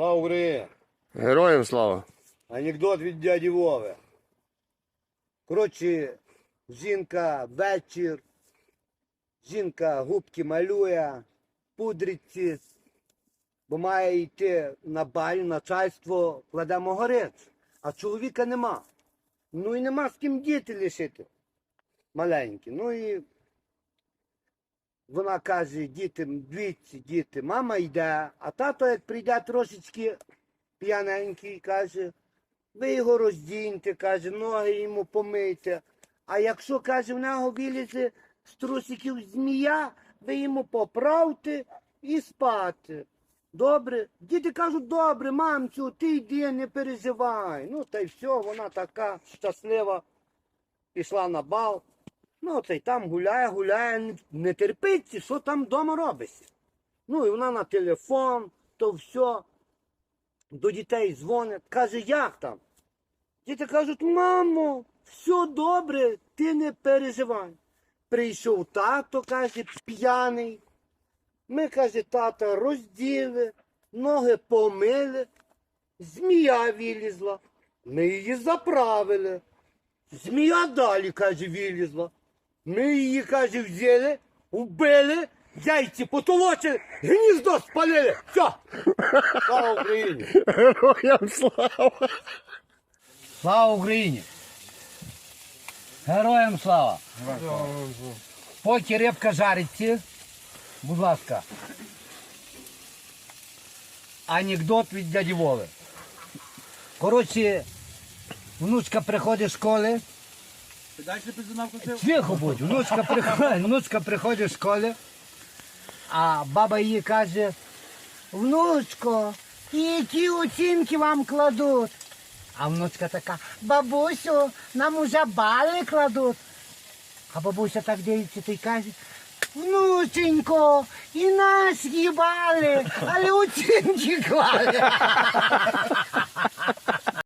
Слава Україні! Героям слава. Анекдот від дяді Вови. Коротше, жінка вечір, жінка губки малює, пудриться, бо має йти на баль, начальство кладе могорець, а чоловіка нема. Ну і нема з ким діти лишити. Маленькі. Ну і вона каже дітям, дивіться, діти, мама йде, а тато, як прийде трошечки п'яненький, каже, ви його роздіньте, каже, ноги йому помийте. А якщо, каже, в нього вилізе з трусиків змія, ви йому поправте і спати. Добре? Діти кажуть, добре, мамцю, ти йди, не переживай. Ну, та й все, вона така щаслива, пішла на бал. Ну, та й там гуляє, гуляє, не- терпиться, що там вдома робиться. Ну, і вона на телефон, то все до дітей дзвонять, каже, як там? Діти кажуть, мамо, все добре, ти не переживай. Прийшов тато, каже, п'яний. Ми, каже, тата розділи, ноги помили, змія вилізла. Ми її заправили. Змія далі, каже, вилізла. Ми її, каже, взяли, вбили, яйці потолочили, гніздо спалили. Все. Слава Україні! Героям слава. Слава Україні! Героям слава! Поки рибка жариться, будь ласка. Анекдот від дяді Вови. Коротше, внучка приходить з школи. Тихо будь, внучка приходить, внучка приходить з школи, а баба їй каже, внучко, які оцінки вам кладуть? А внучка така, бабусю, нам уже бали кладуть. А бабуся так дивиться та й каже, внученько, і нас їбали, але оцінки клали.